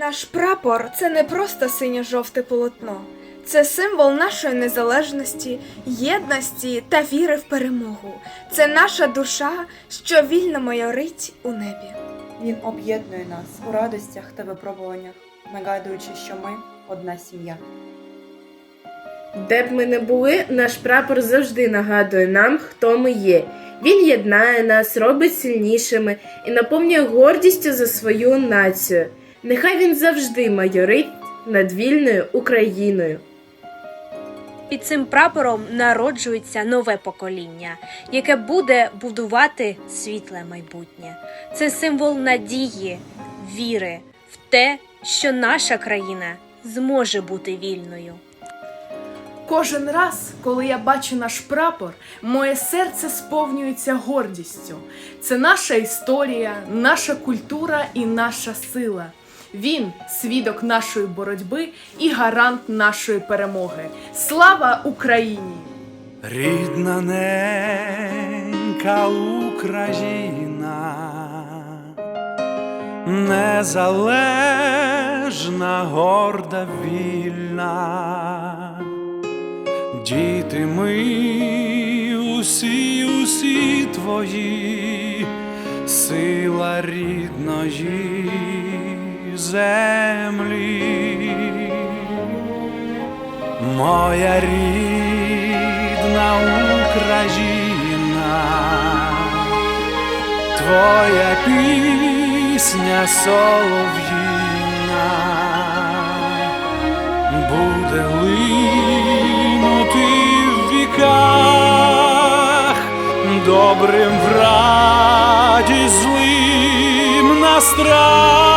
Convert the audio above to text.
Наш прапор це не просто синьо-жовте полотно, це символ нашої незалежності, єдності та віри в перемогу. Це наша душа, що вільно майорить у небі. Він об'єднує нас у радостях та випробуваннях, нагадуючи, що ми одна сім'я. Де б ми не були, наш прапор завжди нагадує нам, хто ми є. Він єднає нас, робить сильнішими і наповнює гордістю за свою націю. Нехай він завжди майорить над вільною Україною. Під цим прапором народжується нове покоління, яке буде будувати світле майбутнє. Це символ надії, віри в те, що наша країна зможе бути вільною. Кожен раз, коли я бачу наш прапор, моє серце сповнюється гордістю. Це наша історія, наша культура і наша сила. Він свідок нашої боротьби і гарант нашої перемоги. Слава Україні! Рідна ненька Україна, незалежна, горда, вільна, діти ми усі, усі твої, сила рідної землі. Моя рідна Україна, твоя пісня солов'їна буде линути в віках, добрим в раді злим на страх.